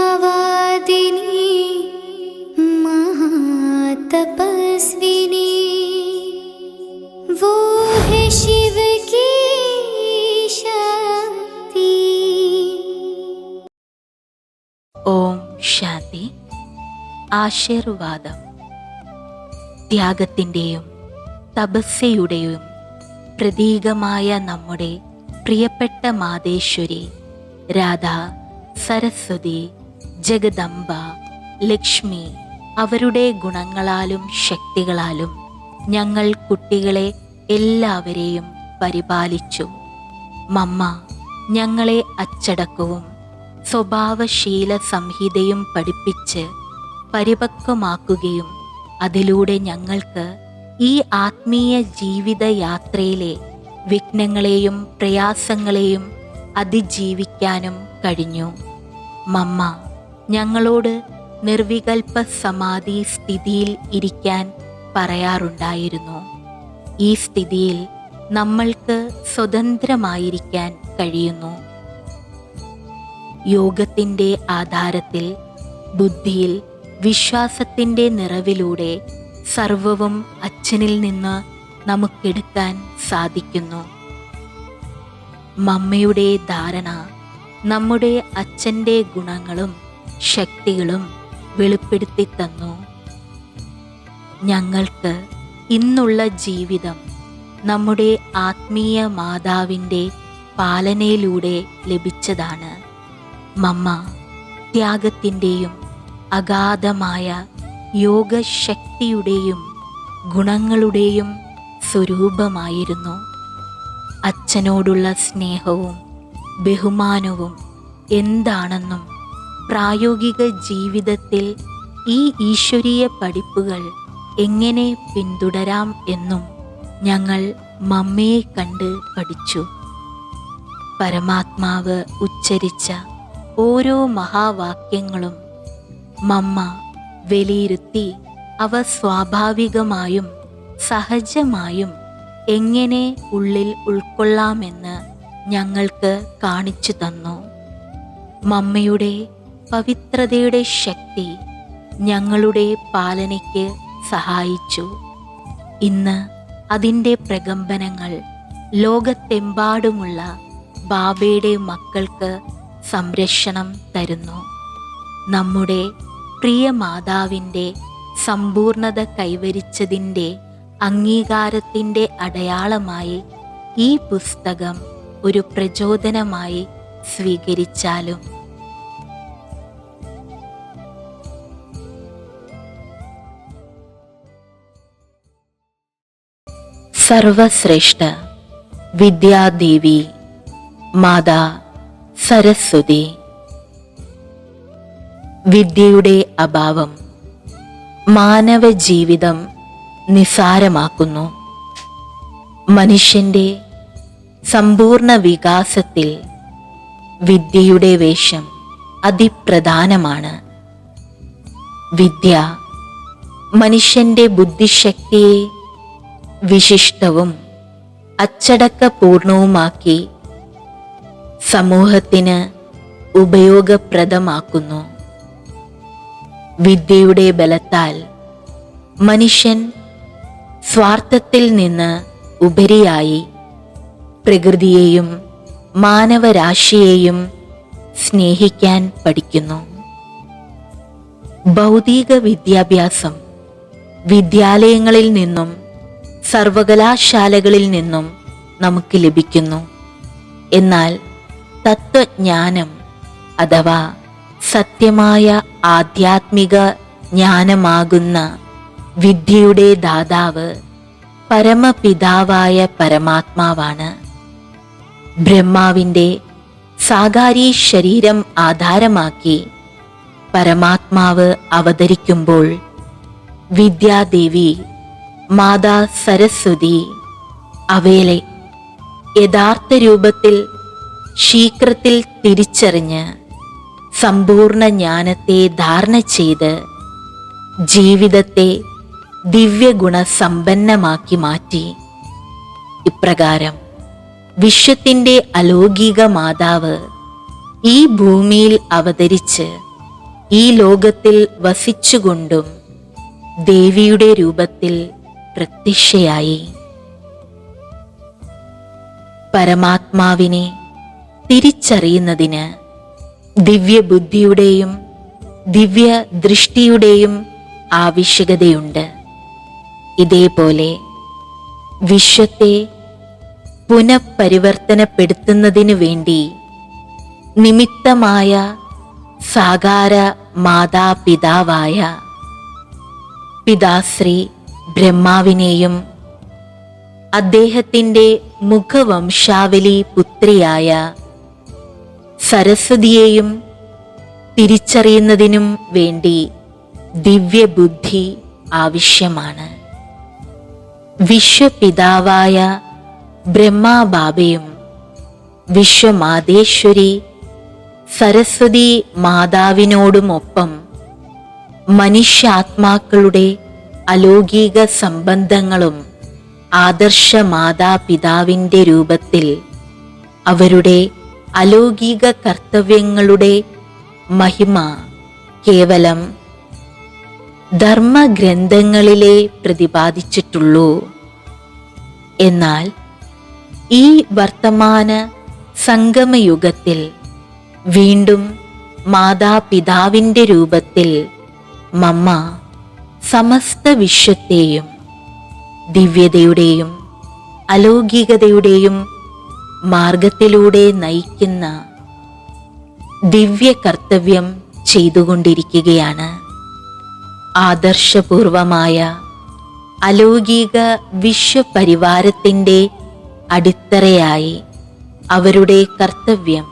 वीणावादिनी महातपस्विनी वो है शिव की शक्ति ഓം ശാന്തി ആശീർവാദം ത്യാഗത്തിൻ്റെയും തപസ്യയുടെയും പ്രതീകമായ നമ്മുടെ പ്രിയപ്പെട്ട മാതേശ്വരി രാധ സരസ്വതി ജഗദംബ ലക്ഷ്മി അവരുടെ ഗുണങ്ങളാലും ശക്തികളാലും ഞങ്ങൾ കുട്ടികളെ എല്ലാവരെയും പരിപാലിച്ചു. മമ്മ ഞങ്ങളെ അച്ചടക്കവും സ്വഭാവശീല സംഹിതയും പഠിപ്പിച്ച് പരിപക്വമാക്കുകയും അതിലൂടെ ഞങ്ങൾക്ക് ഈ ആത്മീയ ജീവിത യാത്രയിലെ വിഘ്നങ്ങളെയും പ്രയാസങ്ങളെയും അതിജീവിക്കാനും കഴിഞ്ഞു. മമ്മ ഞങ്ങളോട് നിർവികൽപ്പ സമാധി സ്ഥിതിയിൽ ഇരിക്കാൻ പറയാറുണ്ടായിരുന്നു. ഈ സ്ഥിതിയിൽ നമ്മൾക്ക് സ്വതന്ത്രമായിരിക്കാൻ കഴിയുന്നു. യോഗത്തിന്റെ ആധാരത്തിൽ ബുദ്ധിയിൽ വിശ്വാസത്തിന്റെ നിറവിലൂടെ സർവവും അച്ഛനിൽ നിന്ന് നമുക്കെടുക്കാൻ സാധിക്കുന്നു. മമ്മയുടെ ധാരണ നമ്മുടെ അച്ഛന്റെ ഗുണങ്ങളും ശക്തികളും വെളിപ്പെടുത്തി തന്നു. ഞങ്ങൾക്ക് ഇന്നുള്ള ജീവിതം നമ്മുടെ ആത്മീയ മാതാവിന്റെ പാലനയിലൂടെ ലഭിച്ചതാണ്. മമ്മ ത്യാഗത്തിന്റെയും അഗാധമായ യോഗശക്തിയുടെയും ഗുണങ്ങളുടെയും സ്വരൂപമായിരുന്നു. അച്ഛനോടുള്ള സ്നേഹവും ബഹുമാനവും എന്താണെന്നും പ്രായോഗിക ജീവിതത്തിൽ ഈ ഈശ്വരീയ പഠിപ്പുകൾ എങ്ങനെ പിന്തുടരാം എന്നും ഞങ്ങൾ മമ്മയെ കണ്ട് പഠിച്ചു. പരമാത്മാവ് ഉച്ചരിച്ച ഓരോ മഹാവാക്യങ്ങളും മമ്മ വിലയിരുത്തി അവ സ്വാഭാവികമായും സഹജമായും എങ്ങനെ ഉള്ളിൽ ഉൾക്കൊള്ളാമെന്ന് ഞങ്ങൾക്ക് കാണിച്ചു തന്നു. മമ്മയുടെ പവിത്രതയുടെ ശക്തി ഞങ്ങളുടെ പാലനയ്ക്ക് സഹായിച്ചു. ഇന്ന് അതിന്റെ പ്രകമ്പനങ്ങൾ ലോകത്തെമ്പാടുമുള്ള ബാബയുടെ മക്കൾക്ക് സംരക്ഷണം തരുന്നു. നമ്മുടെ പ്രിയ മാതാവിന്റെ സമ്പൂർണത കൈവരിച്ചതിന്റെ അംഗീകാരത്തിന്റെ അടയാളമായി ഈ പുസ്തകം ഒരു പ്രചോദനമായി സ്വീകരിച്ചാലും. സർവശ്രേഷ്ഠ വിദ്യാദേവി മാതാ സരസ്വതി. വിദ്യയുടെ അഭാവം മാനവ ജീവിതം നിസാരമാക്കുന്നു. മനുഷ്യന്റെ സമ്പൂർണ വികാസത്തിൽ വിദ്യയുടെ വേഷം അതിപ്രധാനമാണ്. വിദ്യ മനുഷ്യന്റെ ബുദ്ധിശക്തിയെ വിശിഷ്ടവും അച്ചടക്കപൂർണവുമാക്കി സമൂഹത്തിന് ഉപയോഗപ്രദമാക്കുന്നു. വിദ്യയുടെ ബലത്താൽ മനുഷ്യൻ സ്വാർത്ഥത്തിൽ നിന്ന് ഉപരിയായി പ്രകൃതിയെയും മാനവരാശിയെയും സ്നേഹിക്കാൻ പഠിക്കുന്നു. ഭൗതിക വിദ്യാഭ്യാസം വിദ്യാലയങ്ങളിൽ നിന്നും സർവകലാശാലകളിൽ നിന്നും നമുക്ക് ലഭിക്കുന്നു. എന്നാൽ തത്വജ്ഞാനം അഥവാ സത്യമായ ആധ്യാത്മിക ജ്ഞാനമാകുന്ന വിദ്യയുടെ ദാതാവ് പരമപിതാവായ പരമാത്മാവാണ്. ബ്രഹ്മാവിന്റെ സാകാരി ശരീരം ആധാരമാക്കി പരമാത്മാവ് അവതരിക്കുമ്പോൾ വിദ്യാദേവി മാതാ സരസ്വതി അവയിലെ യഥാർത്ഥ രൂപത്തിൽ ശീഘ്രത്തിൽ തിരിച്ചറിഞ്ഞ് സമ്പൂർണ ജ്ഞാനത്തെ ധാരണ ചെയ്ത് ജീവിതത്തെ ദിവ്യഗുണസമ്പന്നമാക്കി മാറ്റി. ഇപ്രകാരം വിശ്വത്തിന്റെ അലൗകിക മാതാവ് ഈ ഭൂമിയിൽ അവതരിച്ച് ഈ ലോകത്തിൽ വസിച്ചുകൊണ്ടും ദേവിയുടെ രൂപത്തിൽ പ്രത്യക്ഷയായി. പരമാത്മാവിനെ തിരിച്ചറിയുന്നതിന് ദിവ്യബുദ്ധിയുടെയും ദിവ്യ ദൃഷ്ടിയുടെയും ആവശ്യകതയുണ്ട്. ഇതേപോലെ വിശ്വത്തെ പുനഃപരിവർത്തനപ്പെടുത്തുന്നതിനു വേണ്ടി നിമിത്തമായ സാകാര മാതാപിതാവായ പിതാശ്രീ ബ്രഹ്മാവിനെയും അദ്ദേഹത്തിന്റെ മുഖവംശാവലി പുത്രിയായ സരസ്വതിയെയും തിരിച്ചറിയുന്നതിനും വേണ്ടി ദിവ്യബുദ്ധി ആവശ്യമാണ്. വിശ്വപിതാവായ ബ്രഹ്മാബാബയും വിശ്വമാതേശ്വരി സരസ്വതി മാതാവിനോടുമൊപ്പം മനുഷ്യാത്മാക്കളുടെ അലൗകിക സംബന്ധങ്ങളും ആദർശ മാതാപിതാവിന്റെ രൂപത്തിൽ അവരുടെ അലൗകിക കർത്തവ്യങ്ങളുടെ മഹിമ കേവലം ധർമ്മഗ്രന്ഥങ്ങളിലെ പ്രതിപാദിച്ചിട്ടുള്ളൂ. എന്നാൽ ഈ വർത്തമാന സംഗമയുഗത്തിൽ വീണ്ടും മാതാപിതാവിന്റെ രൂപത്തിൽ മമ്മ സമസ്ത വിശ്വത്തെയും ദിവ്യതയുടെയും അലൗകികതയുടെയും മാർഗത്തിലൂടെ നയിക്കുന്ന ദിവ്യ കർത്തവ്യം ചെയ്തുകൊണ്ടിരിക്കുകയാണ്. ആദർശപൂർവമായ അലൗകിക വിശ്വപരിവാരത്തിന്റെ അടിത്തറയായി. അവരുടെ കർത്തവ്യം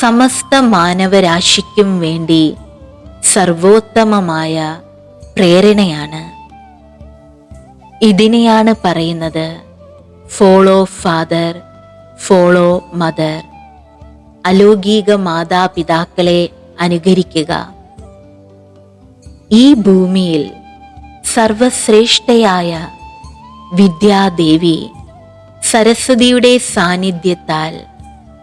സമസ്ത മാനവരാശിക്കും വേണ്ടി സർവോത്തമമായ പ്രേരണയാണ്. ഇതിനെയാണ് പറയുന്നത് ഫോളോ ഫാദർ ഫോളോ മദർ അലൗകിക മാതാപിതാക്കളെ അനുകരിക്കുക. ഈ ഭൂമിയിൽ സർവശ്രേഷ്ഠയായ വിദ്യാദേവി സരസ്വതിയുടെ സാന്നിധ്യത്താൽ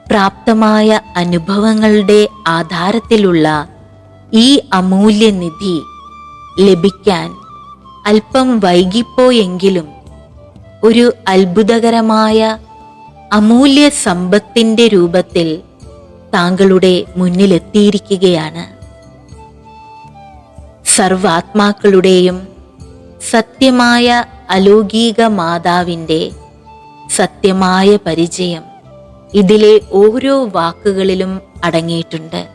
പ്രാപ്തമായ അനുഭവങ്ങളുടെ ആധാരത്തിലുള്ള ഈ അമൂല്യനിധി ലഭിക്കാൻ അല്പം വൈകിപ്പോയെങ്കിലും ഒരു അത്ഭുതകരമായ അമൂല്യ സമ്പത്തിന്റെ രൂപത്തിൽ താങ്കളുടെ മുന്നിലെത്തിയിരിക്കുകയാണ്. സർവാത്മാക്കളുടെയും സത്യമായ അലൗകിക മാതാവിന്റെ സത്യമായ പരിചയം ഇതിലെ ഓരോ വാക്കുകളിലും അടങ്ങിയിട്ടുണ്ട്.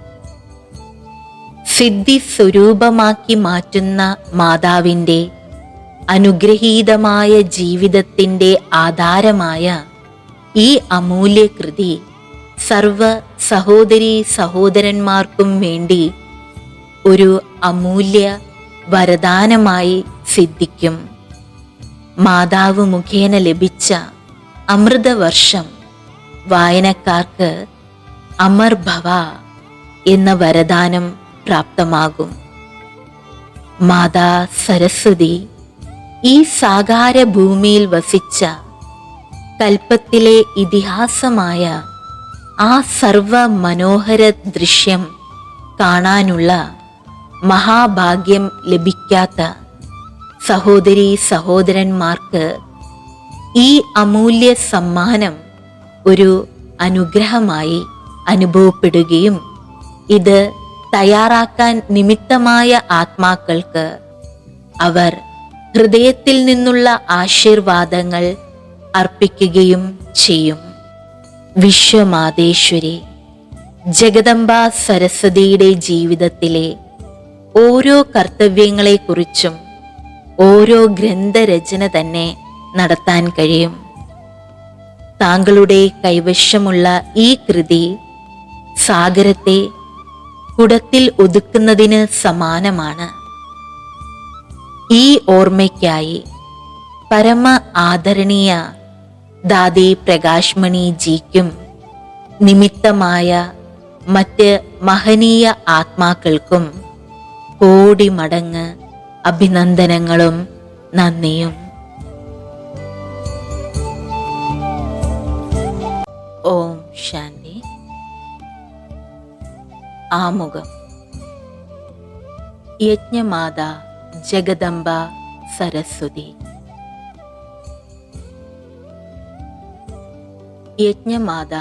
സിദ്ധി സ്വരൂപമാക്കി മാറ്റുന്ന മാതാവിന്റെ അനുഗ്രഹീതമായ ജീവിതത്തിന്റെ ആധാരമായ ഈ അമൂല്യകൃതി സർവ സഹോദരി സഹോദരന്മാർക്കും വേണ്ടി ഒരു അമൂല്യ വരദാനമായി സിദ്ധിക്കും. മാതാവ് മുഖേന ലഭിച്ച അമൃതവർഷം വായനക്കാർക്ക് അമർ ഭവ എന്ന വരദാനം പ്രാപ്തമാകും. മാതാ സരസ്വതി ഈ സാകാര ഭൂമിയിൽ വസിച്ച കൽപ്പത്തിലെ ഇതിഹാസമായ ആ സർവ മനോഹര ദൃശ്യം കാണാനുള്ള മഹാഭാഗ്യം ലഭിക്കാത്ത സഹോദരി സഹോദരന്മാർക്ക് ഈ അമൂല്യ സമ്മാനം ഒരു അനുഗ്രഹമായി അനുഭവപ്പെടുകയും ഇത് തയ്യാറാക്കാൻ നിമിത്തമായ ആത്മാക്കൾക്ക് അവർ ഹൃദയത്തിൽ നിന്നുള്ള ആശീർവാദങ്ങൾ അർപ്പിക്കുകയും ചെയ്യും. വിശ്വമാതേശ്വരി ജഗദംബ സരസ്വതിയുടെ ജീവിതത്തിലെ ഓരോ കർത്തവ്യങ്ങളെക്കുറിച്ചും ഓരോ ഗ്രന്ഥരചന തന്നെ നടത്താൻ കഴിയും. താങ്കളുടെ കൈവശമുള്ള ഈ കൃതി സാഗരത്തെ കുടത്തിൽ ഒതുക്കുന്നതിന് സമാനമാണ്. ഈ ഓർമ്മയ്ക്കായി പരമ ആദരണീയ ദാദി പ്രകാശ്മണി ജിക്കും നിമിത്തമായ മറ്റ് മഹനീയ ആത്മാക്കൾക്കും കോടി മടങ്ങ് അഭിനന്ദനങ്ങളും നന്ദിയും. ഓം ശാന്തി. ആമുഖം. യജ്ഞമാത ജഗദംബ സരസ്വതി. യജ്ഞമാത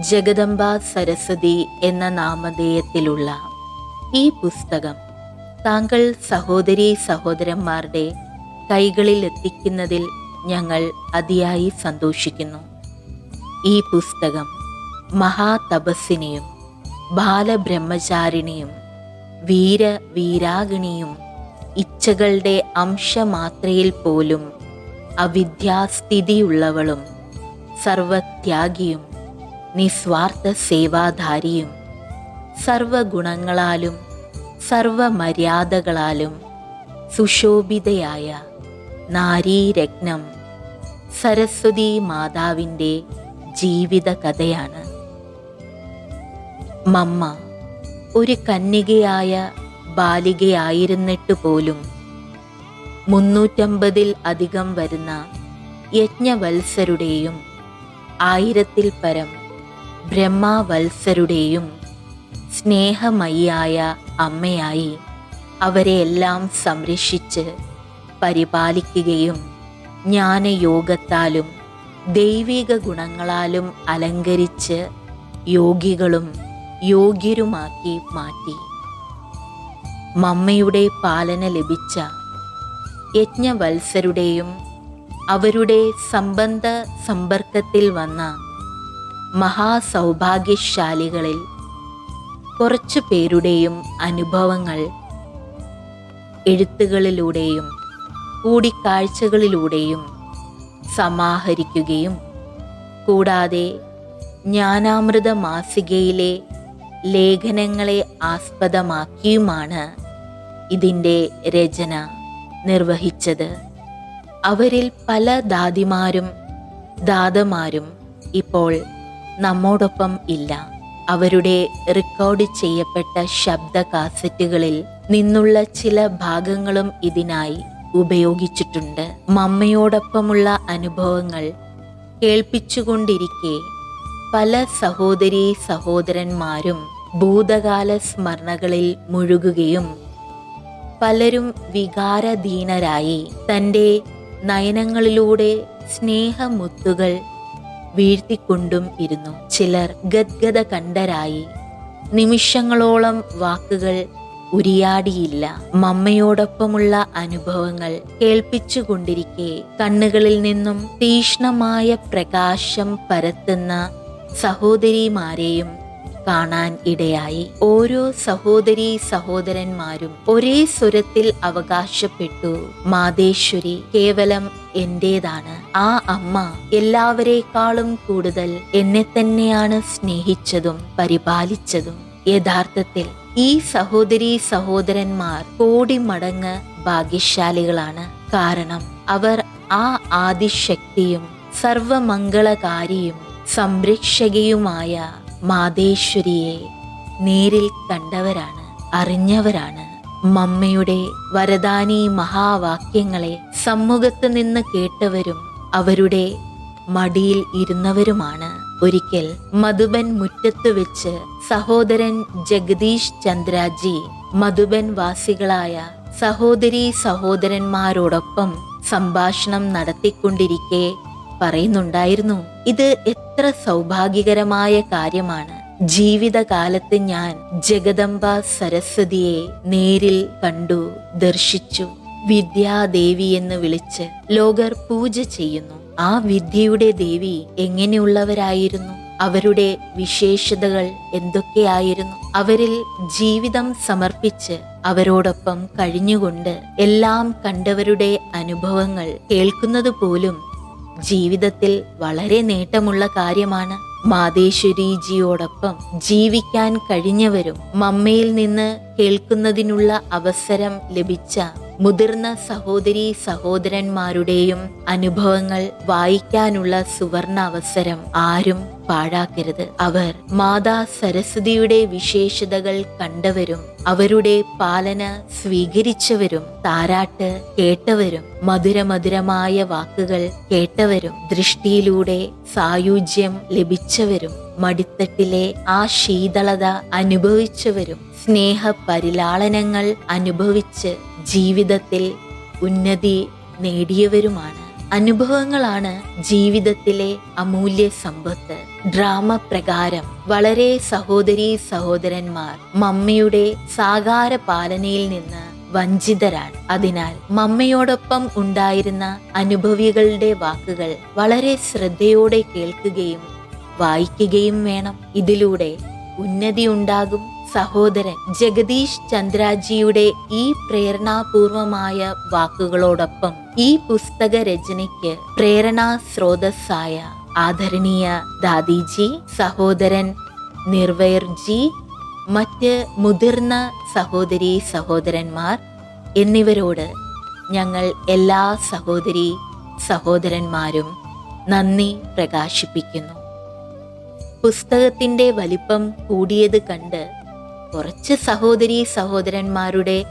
ജഗദംബ സരസ്വതി എന്ന നാമധേയത്തിലുള്ള ഈ പുസ്തകം താങ്കൾ സഹോദരി സഹോദരന്മാരുടെ കൈകളിൽ എത്തിക്കുന്നതിൽ ഞങ്ങൾ അതിയായി സന്തോഷിക്കുന്നു. ഈ പുസ്തകം മഹാതപസ്സിനെയും ബാലബ്രഹ്മചാരിണിയും വീരവീരാഗിണിയും ഇച്ഛകളുടെ അംശമാത്രയിൽ പോലും അവിദ്യാസ്ഥിതിയുള്ളവളും സർവത്യാഗിയും നിസ്വാർത്ഥ സേവാധാരിയും സർവഗുണങ്ങളാലും സർവമര്യാദകളാലും സുശോഭിതയായ നാരീരത്നം സരസ്വതി മാതാവിന്റെ ജീവിത കഥയാണ് മമ്മ ഒരു കന്യകയായ ബാലികയായിരുന്നിട്ട് പോലും മുന്നൂറ്റമ്പതിൽ അധികം വരുന്ന യജ്ഞവത്സരുടെയും ആയിരത്തിൽ പരം ബ്രഹ്മാവത്സരുടെയും സ്നേഹമയിയായ അമ്മയായി അവരെ എല്ലാം സംരക്ഷിച്ച് പരിപാലിക്കുകയും ജ്ഞാനയോഗത്താലും ദൈവിക ഗുണങ്ങളാലും അലങ്കരിച്ച് യോഗികളും യോഗ്യരുമാക്കി മാറ്റി. മമ്മയുടെ പാലന ലഭിച്ച യജ്ഞവത്സരുടെയും അവരുടെ സംബന്ധ സമ്പർക്കത്തിൽ വന്ന മഹാസൗഭാഗ്യശാലികളിൽ കുറച്ചു പേരുടെയും അനുഭവങ്ങൾ എഴുത്തുകളിലൂടെയും കൂടിക്കാഴ്ചകളിലൂടെയും സമാഹരിക്കുകയും. കൂടാതെ ജ്ഞാനാമൃത മാസികയിലെ ലേഖനങ്ങളെ ആസ്പദമാക്കിയുമാണ് ഇതിന്റെ രചന നിർവഹിച്ചത്. അവരിൽ പല ദാദിമാരും ദാദമാരും ഇപ്പോൾ നമ്മോടൊപ്പം ഇല്ല. അവരുടെ റെക്കോർഡ് ചെയ്യപ്പെട്ട ശബ്ദ കാസറ്റുകളിൽ നിന്നുള്ള ചില ഭാഗങ്ങളും ഇതിനായി ഉപയോഗിച്ചിട്ടുണ്ട്. മമ്മയോടൊപ്പമുള്ള അനുഭവങ്ങൾ കേൾപ്പിച്ചുകൊണ്ടിരിക്കെ പല സഹോദരി സഹോദരന്മാരും ഭൂതകാല സ്മരണകളിൽ മുഴുകുകയും പലരും വികാരധീനരായി തന്റെ നയനങ്ങളിലൂടെ സ്നേഹമുത്തുകൾ വീഴ്ത്തിക്കൊണ്ടും ഇരുന്നു. ചിലർ ഗദ്ഗത കണ്ടരായി നിമിഷങ്ങളോളം വാക്കുകൾ ഉരിയാടിയില്ല. മമ്മയോടൊപ്പമുള്ള അനുഭവങ്ങൾ കേൾപ്പിച്ചുകൊണ്ടിരിക്കെ കണ്ണുകളിൽ നിന്നും തീഷ്ണമായ പ്രകാശം പരത്തുന്ന സഹോദരിമാരെയും കാണാൻ ഇടയായി. ഓരോ സഹോദരി സഹോദരന്മാരും ഒരേ സ്വരത്തിൽ അവകാശപ്പെട്ടു. മാതേശ്വരി കേവലം എന്റേതാണ്. ആ അമ്മ എല്ലാവരെക്കാളും കൂടുതൽ എന്നെ തന്നെയാണ് സ്നേഹിച്ചതും പരിപാലിച്ചതും. യഥാർത്ഥത്തിൽ ഈ സഹോദരി സഹോദരന്മാർ കോടി മടങ്ങ് ഭാഗ്യശാലികളാണ്. കാരണം അവർ ആ ആദിശക്തിയും സർവമംഗളകാരിയും സംരക്ഷകയുമായ മാതേശ്വരിയെ നേരിൽ കണ്ടവരാണ് അറിഞ്ഞവരാണ്. മമ്മയുടെ വരദാനി മഹാവാക്യങ്ങളെ സമ്മുഖത്ത് നിന്ന് കേട്ടവരും അവരുടെ മടിയിൽ ഇരുന്നവരുമാണ്. ഒരിക്കൽ മധുബൻ മുറ്റത്ത് വെച്ച് സഹോദരൻ ജഗദീഷ് ചന്ദ്രാജി മധുബൻ വാസികളായ സഹോദരി സഹോദരന്മാരോടൊപ്പം സംഭാഷണം നടത്തിക്കൊണ്ടിരിക്കെ പറയുന്നുണ്ടായിരുന്നു. ഇത് എത്ര സൗഭാഗ്യകരമായ കാര്യമാണ്. ജീവിതകാലത്ത് ഞാൻ ജഗദംബ സരസ്വതിയെ നേരിൽ കണ്ടു ദർശിച്ചു. വിദ്യാദേവി എന്ന് വിളിച്ച് ലോകർ പൂജ ചെയ്യുന്നു. ആ വിദ്യയുടെ ദേവി എങ്ങനെയുള്ളവരായിരുന്നു? അവരുടെ വിശേഷതകൾ എന്തൊക്കെയായിരുന്നു? അവരിൽ ജീവിതം സമർപ്പിച്ച് അവരോടൊപ്പം കഴിഞ്ഞുകൊണ്ട് എല്ലാം കണ്ടവരുടെ അനുഭവങ്ങൾ കേൾക്കുന്നത് പോലും ജീവിതത്തിൽ വളരെ നേട്ടമുള്ള കാര്യമാണ്. മാതേശ്വരീജിയോടൊപ്പം ജീവിക്കാൻ കഴിഞ്ഞവരും മമ്മയിൽ നിന്ന് കേൾക്കുന്നതിനുള്ള അവസരം ലഭിച്ച മുതിർന്ന സഹോദരി സഹോദരന്മാരുടെയും അനുഭവങ്ങൾ വായിക്കാനുള്ള സുവർണ അവസരം ആരും പാഴാക്കരുത്. അവർ മാതാ സരസ്വതിയുടെ വിശേഷതകൾ കണ്ടവരും അവരുടെ പാലന സ്വീകരിച്ചവരും താരാട്ട് കേട്ടവരും മധുരമധുരമായ വാക്കുകൾ കേട്ടവരും ദൃഷ്ടിയിലൂടെ സായുജ്യം ലഭിച്ചവരും മടിത്തട്ടിലെ ആ ശീതളത അനുഭവിച്ചവരും സ്നേഹ പരിലാളനങ്ങൾ അനുഭവിച്ച് ജീവിതത്തിൽ ഉന്നതി നേടിയവരുമാണ്. അനുഭവങ്ങളാണ് ജീവിതത്തിലെ അമൂല്യ സമ്പത്ത്. ഡ്രാമ പ്രകാരം വളരെ സഹോദരീ സഹോദരന്മാർ മമ്മയുടെ സാകാര പാലനയിൽ നിന്ന് വഞ്ചിതരാണ്. അതിനാൽ മമ്മയോടൊപ്പം ഉണ്ടായിരുന്ന അനുഭവികളുടെ വാക്കുകൾ വളരെ ശ്രദ്ധയോടെ കേൾക്കുകയും വായിക്കുകയും വേണം. ഇതിലൂടെ ഉന്നതി ഉണ്ടാകും സഹോദരൻ ജഗദീഷ് ചന്ദ്രാജിയുടെ ഈ പ്രേരണാപൂർവമായ വാക്കുകളോടൊപ്പം ഈ പുസ്തക രചനയ്ക്ക് പ്രേരണാ സ്രോതസ്സായ ആദരണീയ ദാദിജി സഹോദരൻ നിർവയർജി മറ്റ് മുതിർന്ന സഹോദരി സഹോദരന്മാർ എന്നിവരോട് ഞങ്ങൾ എല്ലാ സഹോദരി സഹോദരന്മാരും നന്ദി പ്രകാശിപ്പിക്കുന്നു. പുസ്തകത്തിന്റെ വലിപ്പം കൂടിയത് കണ്ട് കുറച്ച് സഹോദരീ സഹോദരന്മാരുടെ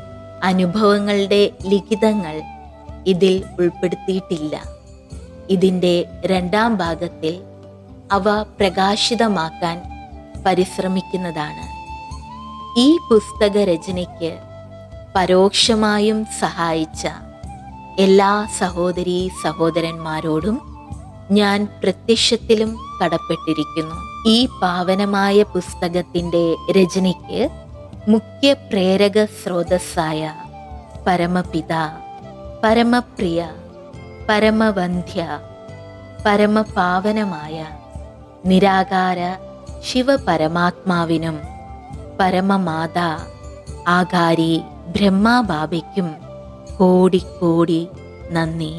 അനുഭവങ്ങളുടെ ലിഖിതങ്ങൾ ഇതിൽ ഉൾപ്പെടുത്തിയിട്ടില്ല. ഇതിന്റെ രണ്ടാം ഭാഗത്തിൽ അവ പ്രകാശിതമാക്കാൻ പരിശ്രമിക്കുന്നതാണ്. ഈ പുസ്തക രചനയ്ക്ക് പരോക്ഷമായും സഹായിച്ച എല്ലാ സഹോദരീ സഹോദരന്മാരോടും ഞാൻ പ്രത്യക്ഷത്തിലും കടപ്പെട്ടിരിക്കുന്നു. ഈ പാവനമായ പുസ്തകത്തിന്റെ രചനയ്ക്ക് മുഖ്യ പ്രേരക സ്രോതസ്സായ പരമപിത പരമപ്രിയ പരമവന്ധ്യ പരമപാവനമായ നിരാകാര ശിവപരമാത്മാവിനും പരമമാതാ ആകാരി ബ്രഹ്മാബാബയ്ക്കും കോടി കോടി നന്ദി.